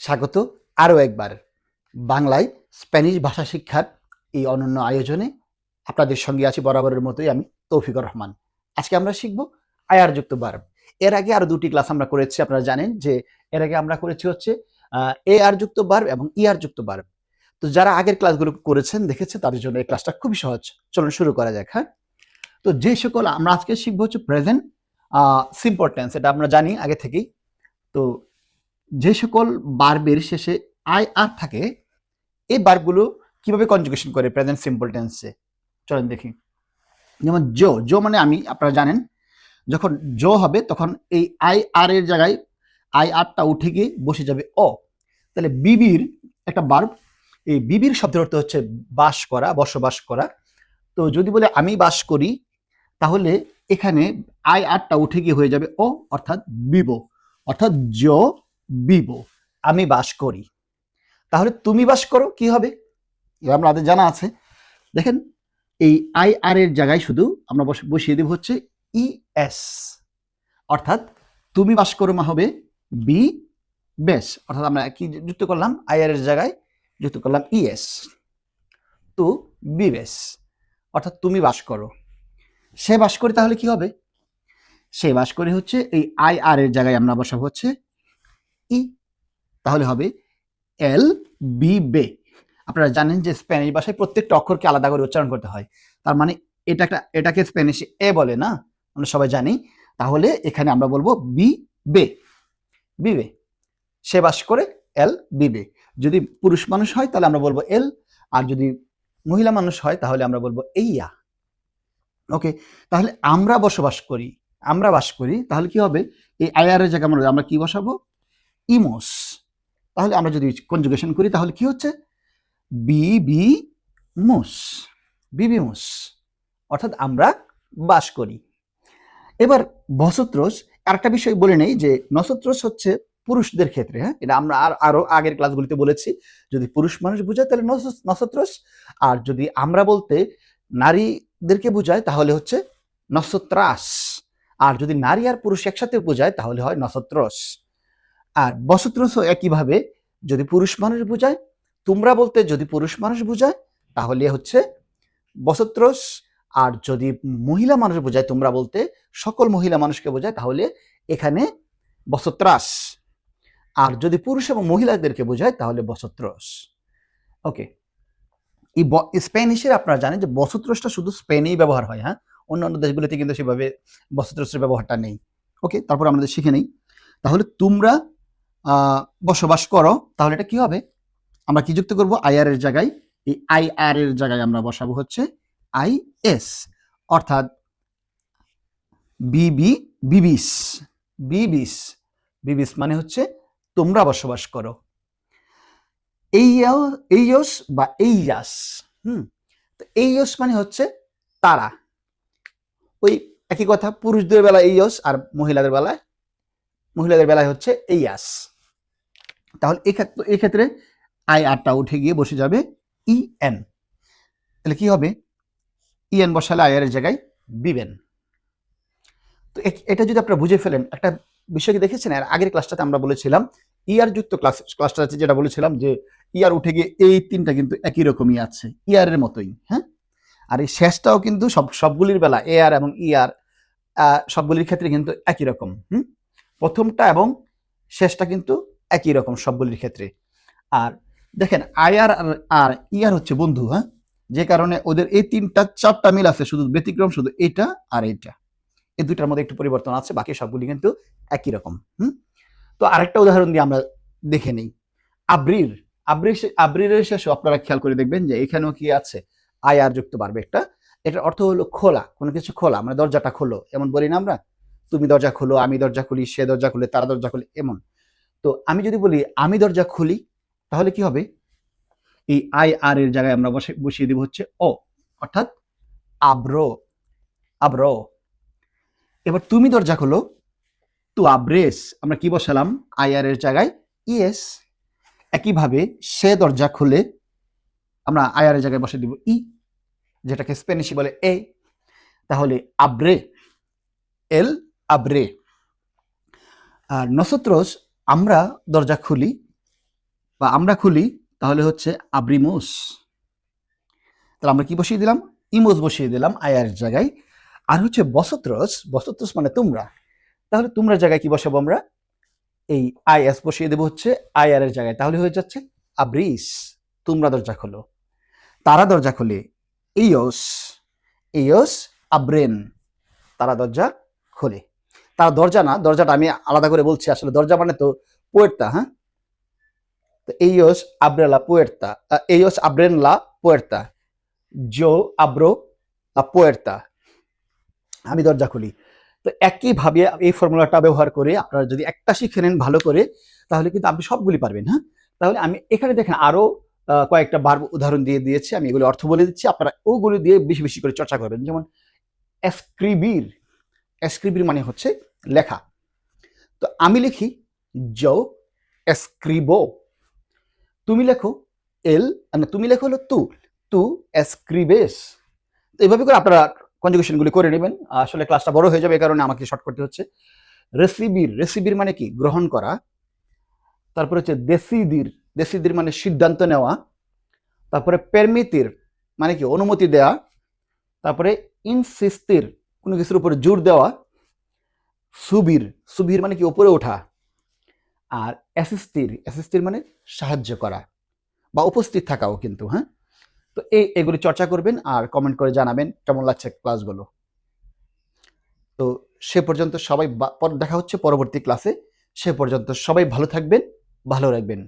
স্বাগত আরও একবার। বাংলায় স্প্যানিশ ভাষা শিক্ষার এই অনন্য আয়োজনে আপনাদের সঙ্গে আছি বরাবরের মতোই আমি তৌফিকুর রহমান। আজকে আমরা শিখব আয়ার যুক্ত বার্ব এর আগে আরও দুটি ক্লাস আমরা করেছি, আপনারা জানেন যে এর আগে আমরা করেছি হচ্ছে এ আর যুক্ত বার্ব এবং ই আর যুক্ত বার্ব তো যারা আগের ক্লাসগুলো করেছেন দেখেছে তাদের জন্য এই ক্লাসটা খুবই সহজ। চলুন শুরু করা যাক হ্যাঁ? তো যে সকল আমরা আজকে শিখব হচ্ছে প্রেজেন্ট সিম্পল টেন্স এটা আমরা জানি আগে থেকেই। তো যে সকল বার্বের শেষে আই আর থাকে, এই বার্বগুলো কীভাবে কনজুগেশন করে প্রেজেন্ট সিম্পল টেন্সে চলেন দেখি। যেমন জো জো মানে আমি, আপনারা জানেন, যখন জো হবে তখন এই আই আর এর জায়গায় আই আরটা উঠে গিয়ে বসে যাবে অ তাহলে বিবির একটা বার্ব এই বিবির শব্দের অর্থ হচ্ছে বাস করা, বসবাস করা। তো যদি বলে আমি বাস করি, তাহলে এখানে আই আরটা উঠে গিয়ে হয়ে যাবে ও অর্থাৎ বিবো। অর্থাৎ জ বিবো, আমি বাস করি। তাহলে তুমি বাস করো, কি হবে? আমাদের জানা আছে। দেখেন, এই আই আর এর জায়গায় শুধু আমরা বস- বসিয়ে দেব হচ্ছে ই এস অর্থাৎ তুমি বাস করো মা হবে বি বেশ অর্থাৎ আমরা কি যুক্ত করলাম? আই আর এর জায়গায় যুক্ত করলাম ইএস তো বি বেশ অর্থাৎ তুমি বাস করো। সে বাস করে তাহলে কি হবে? সে বাস করে হচ্ছে এই আই আর এর জায়গায় আমরা বসাবো হচ্ছে ই, তাহলে হবে এল বি বে। আপনারা জানেন যে স্প্যানিশ ভাষায় প্রত্যেকটা অক্ষরকে আলাদা করে উচ্চারণ করতে হয়। তার মানে এটা একটা, এটাকে স্প্যানিশে এ বলে, না? আমরা সবাই জানি। তাহলে এখানে আমরা বলব বি বে। বিবে সে বাস করে এল বিবে যদি পুরুষ মানুষ হয়, তাহলে আমরা বলব এল। আর যদি মহিলা মানুষ হয়, তাহলে আমরা বলব এইয়া। ওকে, তাহলে আমরা বসবাস করি, আমরা বাস করি, তাহলে কি হবে? এই আয়ারের জায়গায় আমরা কি বসাবো? ইমোস। তাহলে আমরা যদি কনজুগেশন করি, তাহলে কি হচ্ছে? বি বি মুস বিবিমুস। অর্থাৎ আমরা বাস করি। এবার বসত্রস আরেকটা বিষয় বলে নেই যে নসত্রস হচ্ছে পুরুষদের ক্ষেত্রে হ্যাঁ? এটা আমরা আর, আরও আগের ক্লাসগুলিতে বলেছি। যদি পুরুষ মানুষ বোঝায়, তাহলে নস- নসত্রস। আর যদি আমরা বলতে নারীদেরকে বোঝায়, তাহলে হচ্ছে নসত্রাস। আর যদি নারী আর পুরুষ একসাথে বোঝায়, তাহলে হয় নসত্রস। আর বসত্রসও একইভাবে যদি পুরুষ মানুষ বোঝায়, তোমরা বলতে যদি পুরুষ মানুষ বোঝায়, তাহলে হচ্ছে বসত্রস। আর যদি মহিলা মানুষ বোঝায়, তোমরা বলতে সকল মহিলা মানুষকে বোঝায়, তাহলে এখানে বসত্রাস। আর যদি পুরুষ এবং মহিলাদেরকে বোঝায়, তাহলে বসত্রস। ওকে। এই স্প্যানিশের আপনারা জানেন যে বসত্রসটা শুধু স্পেনেই ব্যবহার হয় হ্যাঁ? অন্যান্য দেশগুলিতে কিন্তু সেভাবে বসত্রসের ব্যবহারটা নেই। ওকে, তারপর আমাদের শিখে নেই, তাহলে তোমরা বসবাস করো, তাহলে এটা কি হবে? আমরা কি যুক্ত করব? আই আর এর জায়গায়। এই আই আর এর জায়গায় আমরা বসাবো হচ্ছে আই এস অর্থাৎ বিবি বিবিস বিবিস বিবিস মানে হচ্ছে তোমরা বসবাস করো। এইয়া- এইয়স বা এইয়াস হুম? তো এইয়স মানে হচ্ছে তারা। ওই একই কথা, পুরুষদের বেলায় এইয়স আর মহিলাদের বেলায় মহিলাদের বেলায় হচ্ছে এইয়াস তাহলে এক্ষেত্রে এক্ষেত্রে আই আরটা উঠে গিয়ে বসে যাবে ই এন তাহলে কি হবে? ই এন বসালে আই এর জায়গায় বিবেন। তো এটা যদি আপনারা বুঝে ফেলেন, একটা বিষয় কি দেখেছেন? আর আগের ক্লাসটাতে আমরা বলেছিলাম ইয়ার যুক্ত ক্লাস ক্লাসটা আছে যেটা বলেছিলাম যে ইয়ার উঠে গিয়ে এই তিনটা কিন্তু একই রকমই আছে ইয়ারের মতোই হ্যাঁ? আর এই শেষটাও কিন্তু সব, সবগুলির বেলা এ আর এবং ইয়ার সবগুলির ক্ষেত্রে কিন্তু একই রকম, হুম? প্রথমটা এবং শেষটা কিন্তু একই রকম সবগুলির ক্ষেত্রে। আর দেখেন আয়ার আর ইয়ার হচ্ছে বন্ধু হ্যাঁ? যে কারণে ওদের এই তিনটা চারটা মিল আছে, শুধু ব্যতিক্রম, শুধু এটা আর এটা। এই দুইটার মধ্যে একটু পরিবর্তন আছে, বাকি সবগুলি কিন্তু একই রকম, হুম? তো আরেকটা উদাহরণ দিয়ে আমরা দেখে নেই। আব্রির আব্রির আব্রিরের শেষে আপনারা খেয়াল করে দেখবেন যে এখানেও কি আছে? আয়ার যুক্ত পারবে একটা। এটার অর্থ হলো খোলা, কোনো কিছু খোলা মানে দরজাটা খোলো। এমন বলি না আমরা, তুমি দরজা খোলো, আমি দরজা খুলি, সে দরজা খুলে, তারা দরজা খুলে, এমন। তো আমি যদি বলি, আমি দরজা খুলি, তাহলে কি হবে? এই আই আর এর জায়গায় আমরা বসে, বসিয়ে দিব হচ্ছে ও অর্থাৎ আব্র আব্র। এবার তুমি দরজা খোলো, তু আব্রেস, আমরা কি বসালাম? আই আর এর জায়গায় ইএস একইভাবে সে দরজা খুলে আমরা আই আর এর জায়গায় বসে দিব ই, যেটাকে স্পেনিশি বলে এ। তাহলে আব্রে, এল আব্রে। আর নসত্রস আমরা দরজা খুলি বা আমরা খুলি, তাহলে হচ্ছে আব্রিমোস। তাহলে আমরা কি বসিয়ে দিলাম? ইমোস বসিয়ে দিলাম আয়ার জায়গায়। আর হচ্ছে বসত্রস বসত্রস মানে তোমরা। তাহলে তোমরা জায়গায় কি বসাবো আমরা? এই আই এস বসিয়ে দেবো হচ্ছে আয়ার এর জায়গায়। তাহলে হয়ে যাচ্ছে আব্রিস। তোমরা দরজা খোলো। তারা দরজা খোলে। ইয়স। ইয়স, আব্রেন। তারা দরজা খোলে। তারা দরজা না দরজাটা আমি আলাদা করে বলছি আসলে দরজা মানে তো পোয়ের্তা হ্যাঁ? তো এইয়স আব্রেলা পুয়ের্তা এইয়স আব্রেন লা পুয়ের্তা জো আব্রো লা আমি দরজা খুলি। তো একইভাবে এই ফর্মুলাটা ব্যবহার করে আপনারা যদি একটা শিখে নেন ভালো করে তাহলে কিন্তু আপনি সবগুলি পারবেন হ্যাঁ? তাহলে আমি এখানে দেখেন আরও আহ, কয়েকটা বার উদাহরণ দিয়ে দিয়েছি আমি এগুলো অর্থ বলে দিচ্ছি আপনারা ওগুলো দিয়ে বেশি বেশি করে চর্চা করবেন। যেমন এসক্রিবির এসক্রিবির মানে হচ্ছে লেখা। তো আমি লিখি জো এসক্রিবো। তুমি লেখো এল না তুমি লেখো হলো তু তু এসক্রিবেস। তো এইভাবে করে আপনারা কনজুগেশনগুলি করে নেবেন। আসলে ক্লাসটা বড় হয়ে যাবে, এই কারণে আমাকে শর্ট করতে হচ্ছে। রেসিবির রেসিবির মানে কি? গ্রহণ করা। তারপরে হচ্ছে দেশিদির দেশিদির মানে সিদ্ধান্ত নেওয়া। তারপরে পেরমিতির মানে কি? অনুমতি দেওয়া তারপরে ইনসিস্তির কোনো কিছুর উপরে জোর দেওয়া। সুবির সুবির মানে কি? ওপরে ওঠা। আর অ্যাসিস্টির অ্যাসিস্টির মানে সাহায্য করা বা উপস্থিত থাকাও কিন্তু হ্যাঁ? তো এই এগুলি চর্চা করবেন আর কমেন্ট করে জানাবেন কেমন লাগছে ক্লাসগুলো তো সে পর্যন্ত সবাই দেখা হচ্ছে পরবর্তী ক্লাসে সে পর্যন্ত সবাই ভালো থাকবেন, ভালো রাখবেন।